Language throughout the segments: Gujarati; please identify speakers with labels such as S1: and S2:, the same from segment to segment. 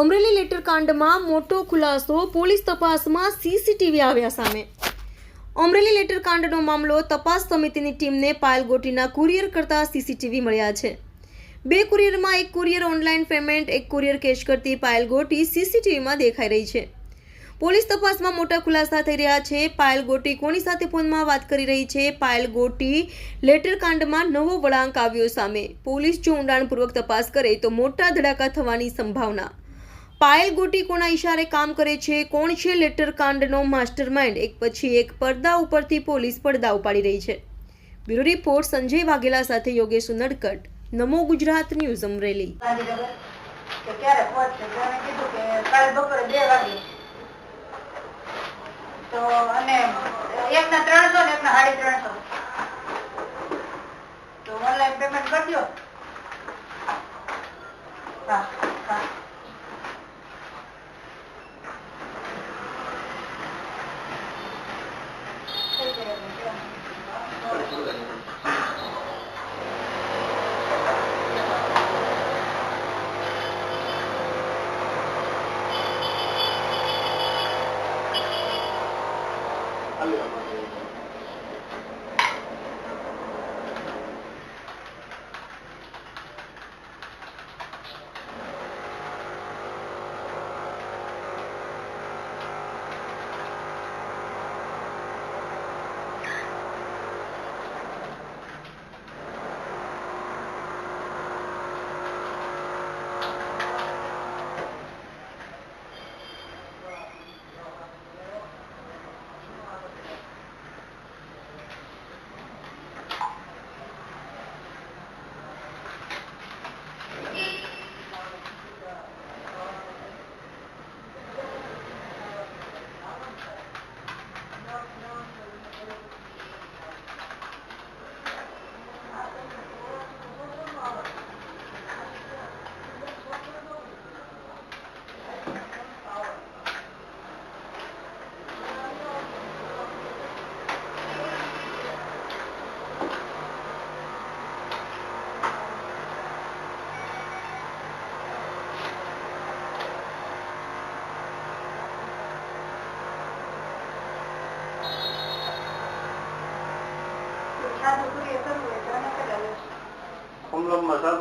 S1: અમરેલી લેટર કાંડમાં મોટો ખુલાસો, પોલીસ તપાસમાં સીસીટીવી આવ્યા સામે. અમરેલી લેટર કાંડનો મામલો તપાસ સમિતિની ટીમને પાયલ ગોટીના કુરિયર કરતા સીસીટીવી મળ્યા છે. બે કુરિયરમાં એક કુરિયર ઓનલાઈન પેમેન્ટ, એક કુરિયર કેશ કરતી પાયલ ગોટી સીસીટીવીમાં દેખાઈ રહી છે. પોલીસ તપાસમાં મોટા ખુલાસા થઈ રહ્યા છે. પાયલ ગોટી કોની સાથે ફોનમાં વાત કરી રહી છે? પાયલ ગોટી લેટર કાંડમાં નવો વળાંક આવ્યો સામે. પોલીસ જો ઊંડાણપૂર્વક તપાસ કરે તો મોટા ધડાકા થવાની સંભાવના. પાયલ ગોટી કોના ઇશારે કામ કરે છે? કોણ છે લેટર કાંડનો માસ્ટરમાઇન્ડ? એક પછી એક પડદા ઉપરથી પોલીસ પડદા ઉપાડી રહી છે. બ્યુરો રિપોર્ટ સંજય વાઘેલા સાથે યોગેશ ઉનડકટ. નમો ગુજરાત ન્યૂઝ અમરેલી.
S2: તો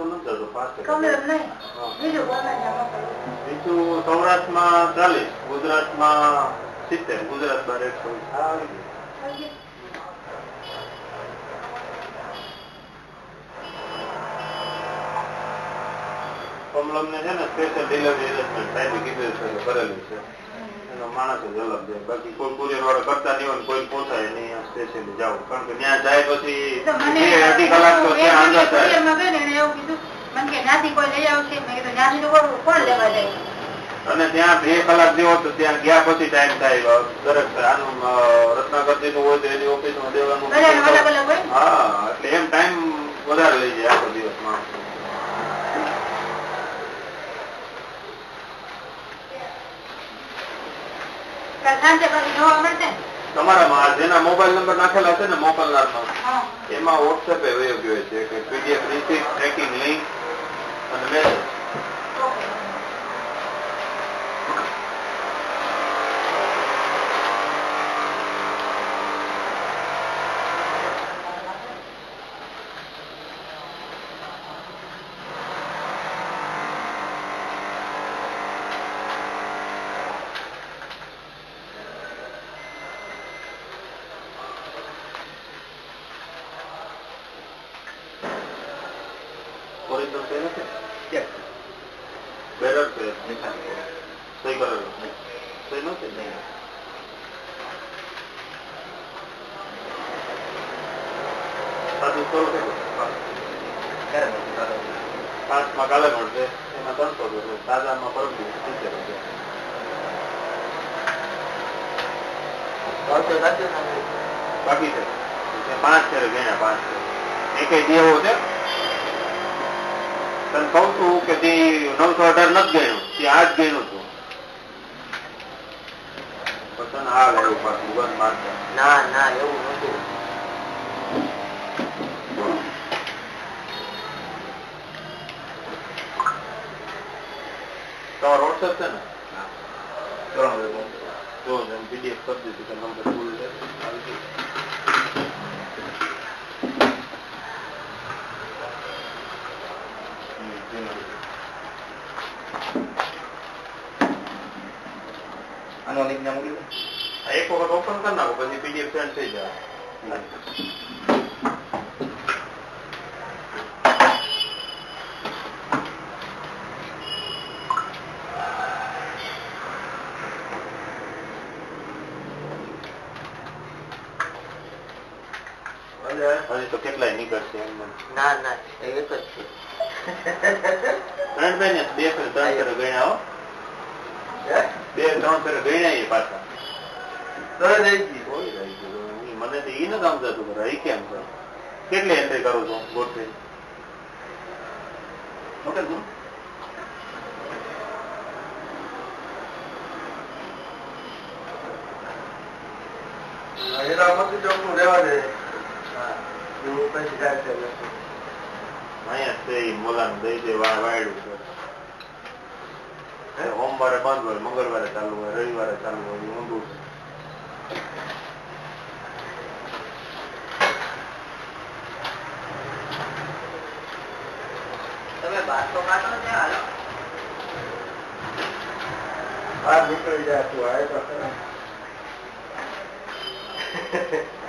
S3: નથી થતું ફાસ્ટ
S2: કમલમ નહીં? બીજું
S3: બીજું સૌરાષ્ટ્રમાં ચાલીસ ગુજરાતમાં સિત્તેર ગુજરાતમાં એકસો આવી ગયું. કમલમને છે ને સ્પેશિયલ ડિલિવરી એરેન્જમેન્ટ સાહેબે કીધું છે કરેલું છે. માણસ જ અલગ જાય બાકી કોઈ કુરિયર વાળા કરતા નહીં હોય કોઈ પોસાય નહીં સ્પેશિયલી જાવ કારણ કે ત્યાં જાય પછી અઢી કલાક તો ત્યાં અંદર થાય
S2: મેં
S3: અને ત્યાં બે કલાક જેવો તો ત્યાં ગયા પછી ટાઈમ થાય. દરેક આનું અ, રત્નાકરજી નું હોય તો એની ઓફિસમાં દેવાનું
S2: બધાને અલગ અલગ હોય? ને?
S3: હા એટલે એમ ટાઈમ વધારે લઈ જાય આખો દિવસ માણસ
S2: કાલ સાંજે પાછું જોવા મળશે ને?
S3: તમારામાં જેના મોબાઈલ નંબર નાખેલા છે ને મોકલનારનો.
S2: હા.
S3: એમાં વોટ્સએપ એ વયો ગયો છે કે પીડીએફ રિસીપ્ટ ટ્રેકિંગ લિંક અને message soy Santiago, soy soy Montenegro. Padre Tolgo, Kerem, Pas Makale Morde, Ematan Tolgo, Tada Maporbi, Santiago. Papi, papi, papi, papi, papi, papi, તને કહું છું કે તે નવસો અઢાર નથી ગયું તે આ જ છું હતું મારતા
S4: ના ના એવું નતું
S3: તમારો વોટ્સએપ છે ને? ત્રણ જો પીડીએફ કરી દીધું નંબર ફૂલ છે આવી ગયું. હમ, એમાં.
S4: આનો લિંક ના મૂકી દો.
S3: એક વખત ઓપન કરી નાખો પછી પીડીએફ સેન્ડ થઈ જાય. હજી તો કેટલાય નીકળશે
S4: ના ના એ એક જ છે.
S3: ત્રણ બેન બે ફેર ત્રણ ફેર ગણ્યા બે ત્રણ ફેર ગણ્યા પાછા.
S4: તરત આવી ગઈ.
S3: કોઈ રહી ગયું. ઈ મને તો ઈ નથી સમજાતું કે રહી કેમ છે કેટલી એન્ટ્રી કરું છું? ગોઠવી. ઓકે
S4: હીરામતી ચોકનું રહેવા દે. એવું પછી જાય છે.
S3: અહીંયા છે ઈ દઈ દે વાયડું છે. સોમવારે બંધ હોય મંગળવારે ચાલુ હોય રવિવારે ચાલુ હોય ઈ ઊંધું છે.
S4: નીકળી જાય તું આવે તો.